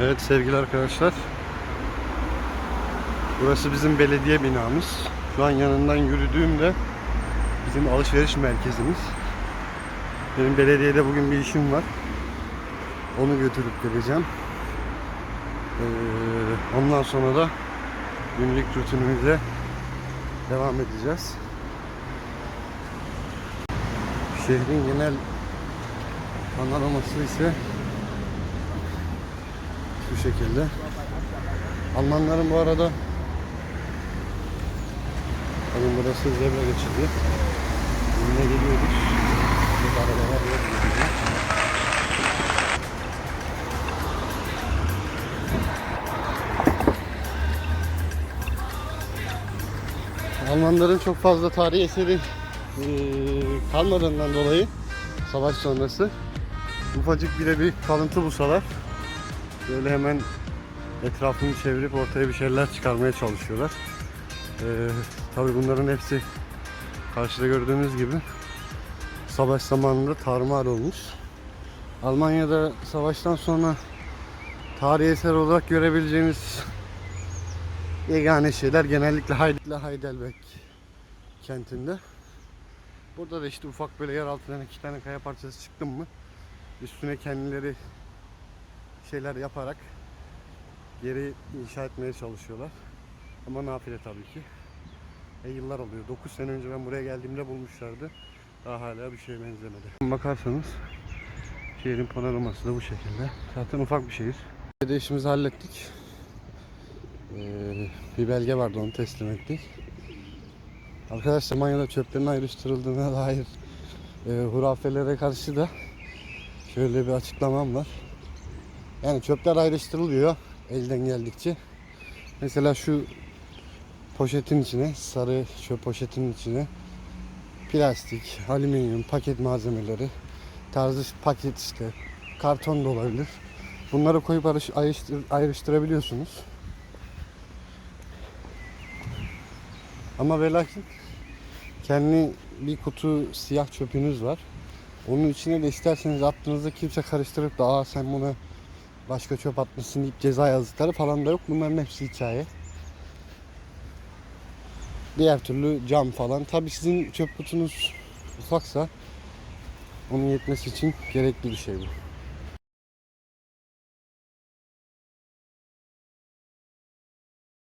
Evet sevgili arkadaşlar. Burası bizim belediye binamız. Şu an yanından yürüdüğümde bizim alışveriş merkezimiz. Benim belediyede bugün bir işim var. Onu götürüp geleceğim. Ee, ondan sonra da günlük rutinimize devam edeceğiz. Şehrin genel panoraması ise şu şekilde. Almanların bu arada Bakın burası zebra geçidi. Yine geliyoruz. Burada arabalar yok. Almanların çok fazla tarihi eseri eee, kalmadığından dolayı savaş sonrası ufacık bile bir kalıntı bulsalar böyle hemen etrafını çevirip ortaya bir şeyler çıkarmaya çalışıyorlar. Ee, tabii bunların hepsi karşıda gördüğünüz gibi savaş zamanında tarumar olmuş. Almanya'da savaştan sonra tarihi eser olarak görebileceğiniz yegane şeyler genellikle Heidel- Heidelberg kentinde. Burada da işte ufak böyle yer altından iki tane kaya parçası çıktım mı üstüne kendileri şeyler yaparak geri inşa etmeye çalışıyorlar. Ama nafile tabii ki. E yıllar oluyor. 9 sene önce ben buraya geldiğimde bulmuşlardı. Daha hala bir şeye benzemedi. Bakarsanız şehrin panoraması da bu şekilde. Zaten ufak bir şehir. Bir de işimizi hallettik. Ee, bir belge vardı onu teslim ettik. Arkadaşlar Almanya'da çöplerin ayrıştırıldığına dair e, hurafelere karşı da şöyle bir açıklamam var. Yani çöpler ayrıştırılıyor elden geldikçe. Mesela şu poşetin içine, sarı çöp poşetin içine plastik, alüminyum, paket malzemeleri, tarzı paket işte, karton da olabilir. Bunları koyup ayrış- ayrıştır- ayrıştırabiliyorsunuz. Ama ve lakin kendi bir kutu siyah çöpünüz var. Onun içine de isterseniz attığınızda kimse karıştırıp da aa sen buna başka çöp atmışsın deyip ceza yazdıkları falan da yok. Bunların hepsi hikaye. Diğer türlü cam falan. Tabii sizin çöp kutunuz ufaksa onun yetmesi için gerekli bir şey bu.